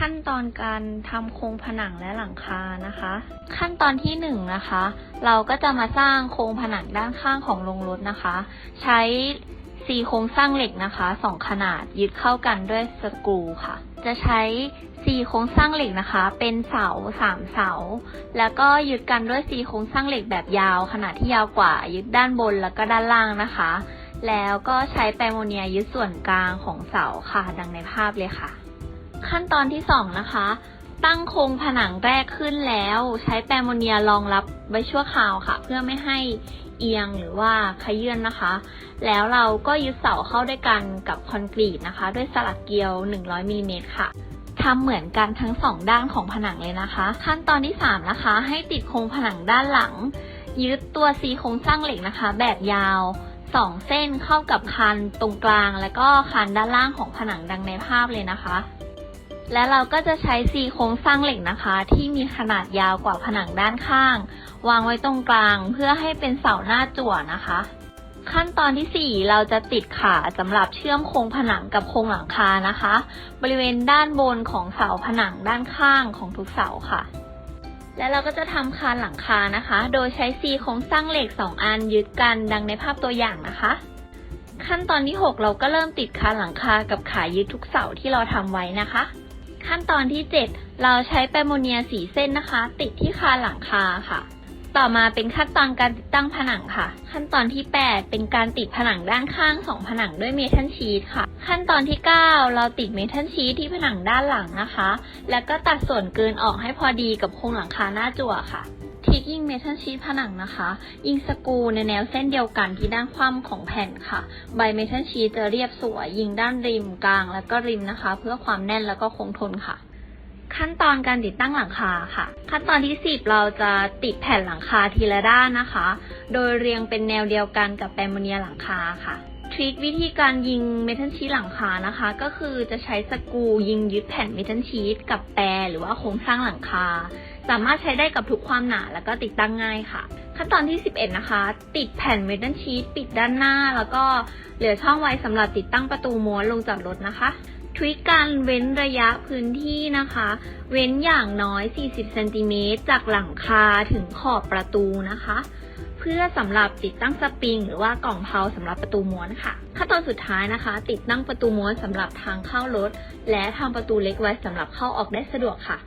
ขั้นตอนการทำโครงผนังและหลังคานะคะ ขั้นตอนที่หนึ่งนะคะ เราก็จะมาสร้างโครงผนังด้านข้างของโรงรถนะคะ ใช้ซีโครงสร้างเหล็กนะคะสองขนาดยึดเข้ากันด้วยสกรูค่ะ จะใช้ซีโครงสร้างเหล็กนะคะ เป็นเสาสามเสา แล้วก็ยึดกันด้วยซีโครงสร้างเหล็กแบบยาว ขนาดที่ยาวกว่า ยึดด้านบนแล้วก็ด้านล่างนะคะ แล้วก็ใช้แปรโมเนียยึดส่วนกลางของเสาค่ะ ดังในภาพเลยค่ะ ขั้นตอนที่สองนะคะ ตั้งโครงผนังแรกขึ้นแล้ว ใช้แปรโมเนียรองรับไว้ชั่วคราวค่ะ เพื่อไม่ให้เอียงหรือว่าขยื่นนะคะ แล้วเราก็ยึดเสาเข้าด้วยกันกับคอนกรีตนะคะ ด้วยสลักเกลียว 100มิลลิเมตรค่ะทำเหมือนกันทั้งสองด้านของผนังเลยนะคะ ขั้นตอนที่สามนะคะ ให้ติดโครงผนังด้านหลัง ยึดตัวซีโครงสร้างเหล็กนะคะ แบบยาวสองเส้นเข้ากับคันตรงกลาง แล้วก็คันด้านล่างของผนังดังในภาพเลยนะคะ และเราก็จะใช้ซีโครงสร้างเหล็กนะคะ ที่มีขนาดยาวกว่าผนังด้านข้าง วางไว้ตรงกลางเพื่อให้เป็นเสาหน้าจั่วนะคะ ขั้นตอนที่ 4 เราจะติดขาสำหรับเชื่อมโครงผนังกับโครงหลังคานะคะ บริเวณด้านบนของเสาผนังด้านข้างของทุกเสาค่ะ และเราก็จะทำคานหลังคานะคะ โดยใช้ซีโครงสร้างเหล็ก 2 อันยึดกันดังในภาพตัวอย่างนะคะขั้นตอนที่ 6 เราก็เริ่มติดคานหลังคากับขายึดทุกเสาที่เราทำไว้นะคะ ขั้นตอนที่ 7 เราใช้แปรโมเนียสีเส้นนะคะ ติดที่คานหลังคาค่ะ ต่อมาเป็นขั้นตอนการติดตั้งผนังค่ะ ขั้นตอนที่ 8 เป็นการติดผนังด้านข้างสองผนังด้วยเมทัลชีตค่ะ ขั้นตอนที่ 9 เราติดเมทัลชีตที่ผนังด้านหลังนะคะ แล้วก็ตัดส่วนเกินออกให้พอดีกับโครงหลังคาหน้าจั่วค่ะทิกยิงเมทัลชีตผนังนะคะ ยิงสกูในแนวเส้นเดียวกันที่ด้านคว่ำของแผ่นค่ะ ใบเมทัลชีตจะเรียบสวย ยิงด้านริมกลาง แล้วก็ริมนะคะ เพื่อความแน่นแล้วก็คงทนค่ะ ขั้นตอนการติดตั้งหลังคาค่ะ ขั้นตอนที่ 10 เราจะติดแผ่นหลังคาทีละด้านนะคะ โดยเรียงเป็นแนวเดียวกันกับแปรโมเนียหลังคาค่ะทริควิธีการยิงเมทัลชีตหลังคานะคะ ก็คือจะใช้สกูยิงยึดแผ่นเมทัลชีตกับแปรหรือว่าโครงสร้างหลังคา สามารถใช้ได้กับทุกความหนาแล้วก็ติดตั้งง่ายค่ะ ขั้นตอนที่ 11 นะคะ ติดแผ่นเมทัลชีตปิดด้านหน้า แล้วก็เหลือช่องไว้สำหรับติดตั้งประตูม้วนลงจากรถนะคะ ทริคการเว้นระยะพื้นที่นะคะ เว้นอย่างน้อย 40 เซนติเมตรจากหลังคาถึงขอบประตูนะคะ เพื่อสำหรับติดตั้งสปริง หรือว่ากล่องเพลาสำหรับประตูม้วนค่ะ ขั้นตอนสุดท้ายนะคะ ติดตั้งประตูม้วนสำหรับทางเข้ารถ และทำประตูเล็กไว้สำหรับเข้าออกได้สะดวกค่ะ